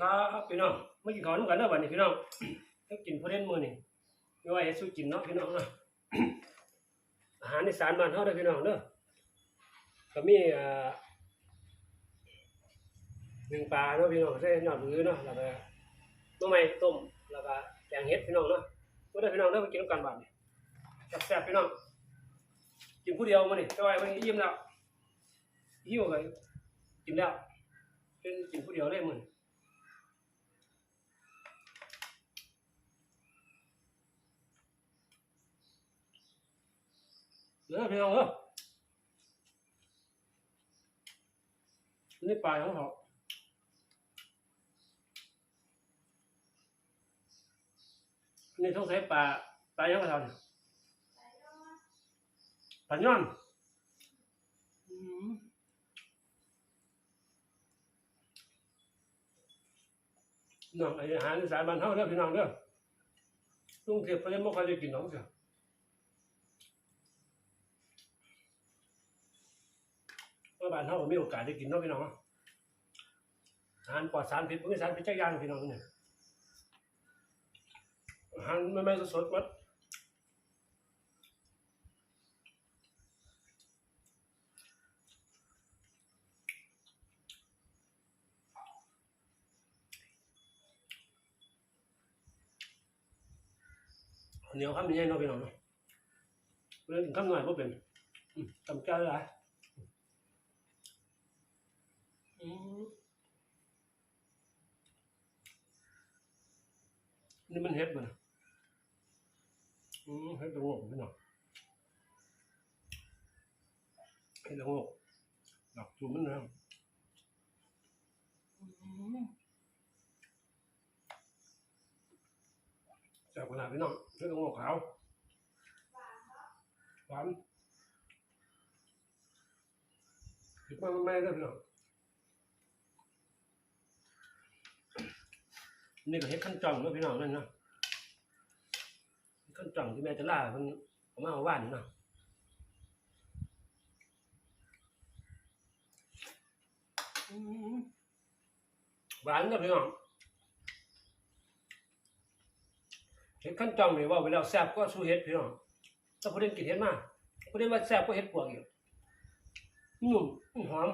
ครับพี่น้องไม่กินข้าวน้ำกันเด้อวันนี้พี่น้องก็กินพอเล่นมือนี่ไม่ว่าเฮ็ดสู้กินเนาะพี่น้องเนาะอาหารในสารบ้านเฮาเด้พี่น้องเด้อก็มีหนึ่งปลาเนาะพี่น้องใส่หยอดมือเนาะแล้วก็หน่อไม้ต้มแล้วก็แกงเห็ดพี่น้องเนาะก็ได้พี่น้องเด้อมากินน้ำกันบัดนี้แซ่บๆพี่น้องกินผู้เดียวมือนี้แต่ว่ามื้อนี้อิ่มแล้วหิวก็กินแล้วเป็นกินผู้เดียวเลยมือ เนื้อพี่น้องเออนี่ปลาของเขานี่ต้องใช้ปลาปลายังไงทำปลาย่อนอืมน้องไอ้อาหารอีสานบ้านเฮาเด้อพี่น้องเด้อลุงเก็บไปยังไม่ค่อยได้กินน้องเสีย เมื่อบ้านเขาก็มีโอกาสได้กินเนาะพี่น้องเนาะอาหารปลอดสารพิษไม่สารพิษจักอยางพี่น้องเนี่ยอาหารไม่ไม่สดๆหมดเหนียวข้าวมันใหญ่เนาะพี่น้องเนาะเรื่องข้าวหน่อยก็เป็นอืมจำแก้วได้หลย อืม นี่มันเฮ็ดมันอืมเฮ็ดตะงกพี่น้องเฮ็ดตะงกดอกจูบมันนะอืมแซ่บขนาดพี่น้องเฮ็ดตะงกขาวหวานคิดว่ามั นี่ก็เฮ็ดขั้นจ่องเนาะพี่น้องนั่นเนาะขั้นจ่องที่แม่จะล่าเพิ่นเอามาเอาว่านนี่เนาะหวานเนาะพี่น้องเฮ็ดขั้นจ่องนี่ว่าไปแล้วแซ่บก็สู้เฮ็ดพี่น้องถ้าผู้เล่นกินเฮ็ดมาผู้เล่นว่าแซ่บก็เฮ็ดปวกอีกนุ่มหอม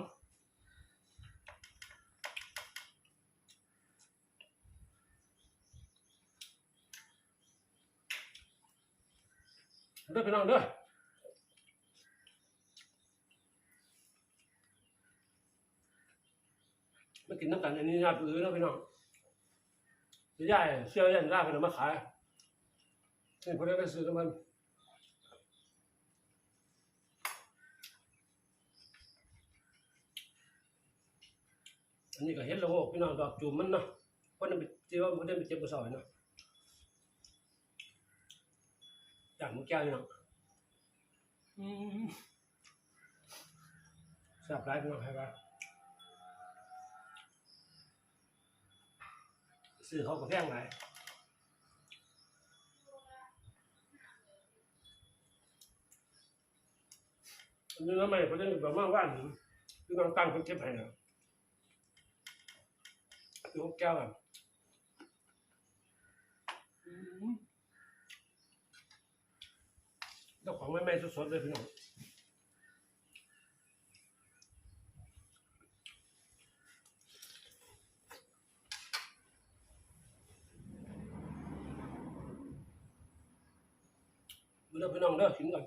เด้อพี่น้องเด้อมากินน้ำกันอันนี้น่าปื้อแล้วพี่น้องจะย่ายเชี่ยวยันร่าเพิ่นมาขายนี่พิ่นได้ไปซื้อกับมันอันนี้ก็เห็ดละโงกพี่น้องดอกจูมมันเนาะเพิ่นเอาไปที่ว่าเพิ่นได้ไปเจ็บกระสอยเนาะ จากมุกแก้วพี่น้องอืมแซ่บร้ายพี่น้องใครปะซื้อเขาก็แพงหลายอันนี้ทำไมเขาจะแบบมาว่านพี่น้องตั้งคนเก็บให้นะคือมุกแก้วอะอืม เจ้าของแม่แม่สดๆเลยพี่น้องมาเด้อพี่น้องเด้อกิงกัน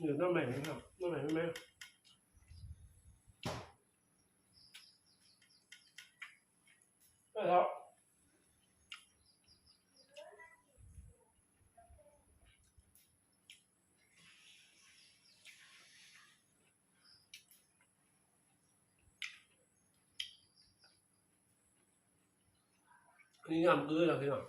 เหนือน้ำใหม่นะครับหน้ำใหม่ไม่แม่ได้แล้วนนี้งามกือแล้วพี่น้อง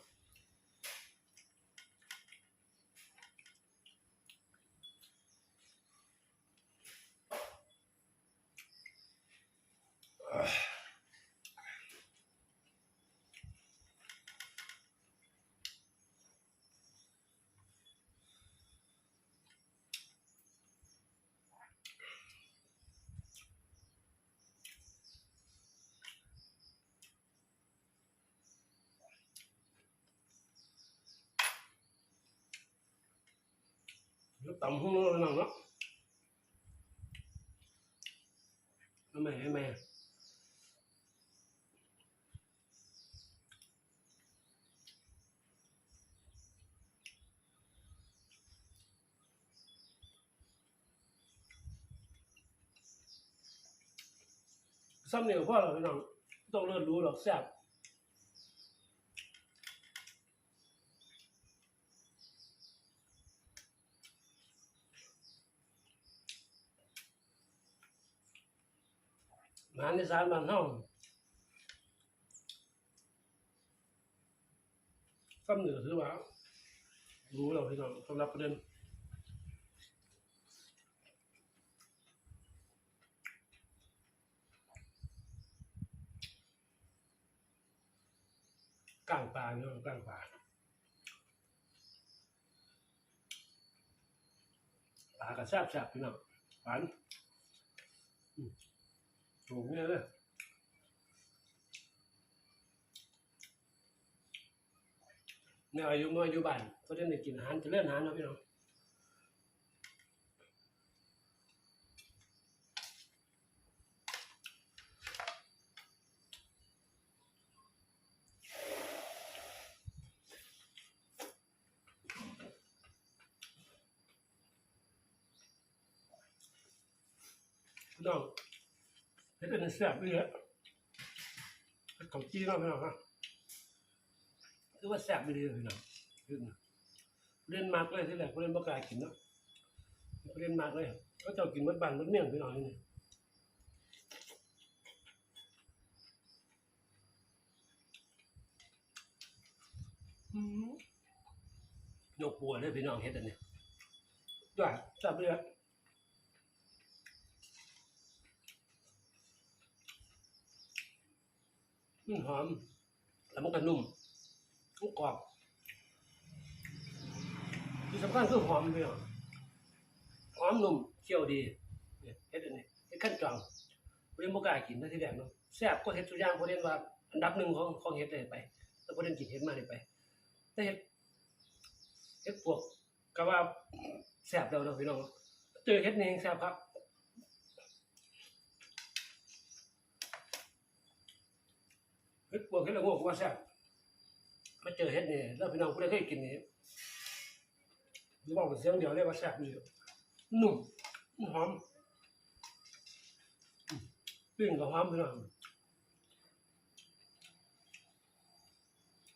ต่ำหุ้งน้องเนาะทำไมทำไมซ้ำเนี่ยพ่ อเรารในสารบ้านเฮาซ้ำเหนือถือว่า รู้เราพี่น้องสำหรับประเด็นกลางป่าเนาะกลางป่าปลากระแซบแซบพี่น้องหวานอืม ถูกเนี่ยเลยเนี่ยอายุน้อยอายุบ้านก็ได้กินอาหารจะเลื่อนอาหารเนาะพี่น้องน้อง เฮ็ดเป็นแซ่บเลยอะเฮ็ดของจี้เนาะพี่น้องฮะคือว่าแซ่บไปเลยพี่น้องขึ้นเล่นมากเลยที่แรกเล่นบ่กล้ากินเนาะเล่นมากเลยก็เจ้ากินหมดบ้านหมดเมี่ยงพี่น้องนี่อืมยกปัวเลยพี่น้องเฮ็ดอันนี้ด้วยแซ่บเลยอะ มันหอม แล้วมันก็นุ่มมันกรอบที่สำคัญคือหอมเลยอะหอมนุ่มเคี่ยวดีเฮ็ดอันนี้เฮ็ดขั้นจองเรียนบ่กากินนะที่แรกเนาะแซ่บก็เฮ็ดทุกอย่างบ่เรียนว่าอันดับหนึ่งของของเฮ็ดเลยไป แล้วบ่เรียนกินเฮ็ดมาได้ไป แต่เฮ็ดเฮ็ดพวกก็ว่าแซ่บแล้วเนาะพี่น้องเจอเฮ็ดนี่แซ่บครับ เฮ็ดพวกเฮ็ดละโงกว่าแซ่บมาเจอเฮ็ดนี่แล้วพี่น้องผู้ใดเคยกินนี่หรือว่าเสียงเดียวเรียกว่าแซ่บนี่นุ่มหอมปิ้งก็หอมพี่น้อง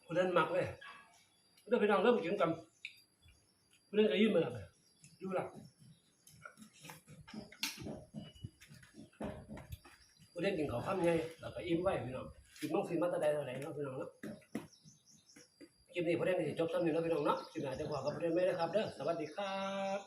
คนนั้นมักเลยเด้อพี่น้องเริ่มกินกันคนนั้นก็ยิ้มมาแล้วอยู่หลักคนนั้นกินข้าวค่ำไงแล้วก็อิ่มไว้พี่น้อง กินมังสีมาตะไดตะไดเนาะพี่น้องเนาะคลิปนี้พอได้จบซ้ำนี้เนาะพี่น้องเนาะคลิปหน้าจะขอกับเพอได้ไหมนะครับเด้อสวัสดีครับ